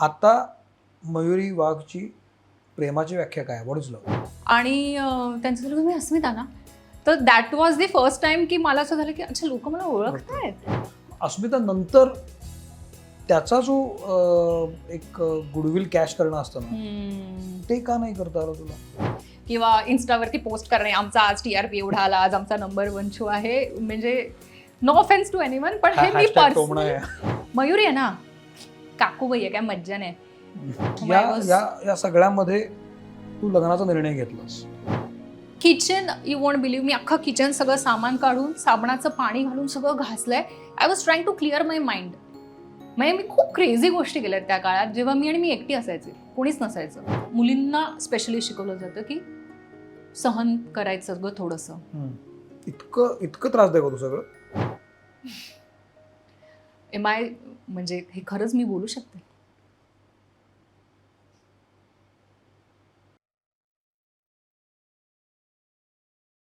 आता मयुरी वाघची प्रेमाची व्याख्या काय? व्हॉट इज लव्ह आणि अं, त्यांचं झालं तुम्ही अस्मिता ना? तर that was the first time की मला असं झालं की अच्छा लोक मला ओळखतायत. अस्मिता नंतर त्याचा जो अं, एक गुडविल कॅश करणं असतं ना हम्म. ते का नाही करता आलं तुला? किंवा इन्स्टावरती पोस्ट करणे आमचा आज टी आर पी एवढा आला आज आमचा नंबर वन शो आहे. म्हणजे नो ऑफेन्स टू एनिवन पण हे मी Hashtag टोमणं पर्सनली आहे. मयुरी आहे ना? काकूबाई आहे काय मज्जा नाही. या was- या या सगळ्यामध्ये तू लग्नाचा निर्णय घेतलास. किचन यू वॉन्ट बिलीव्ह मी अख्खं किचन सगळं सामान काढून साबणाचं पाणी घालून सगळं घासलंय. I was trying to clear my mind म्हणजे मी खूप क्रेझी गोष्टी केल्यात त्या काळात. जेव्हा मी आणि मी एकटी असायचे कोणीच नसायचं. मुलींना स्पेशली शिकवलं जातं की सहन करायचं सगळं थोडंसं. इतकं इतकं त्रासदायक होतं सगळं? एम आय म्हणजे हे खरंच मी बोलू शकते?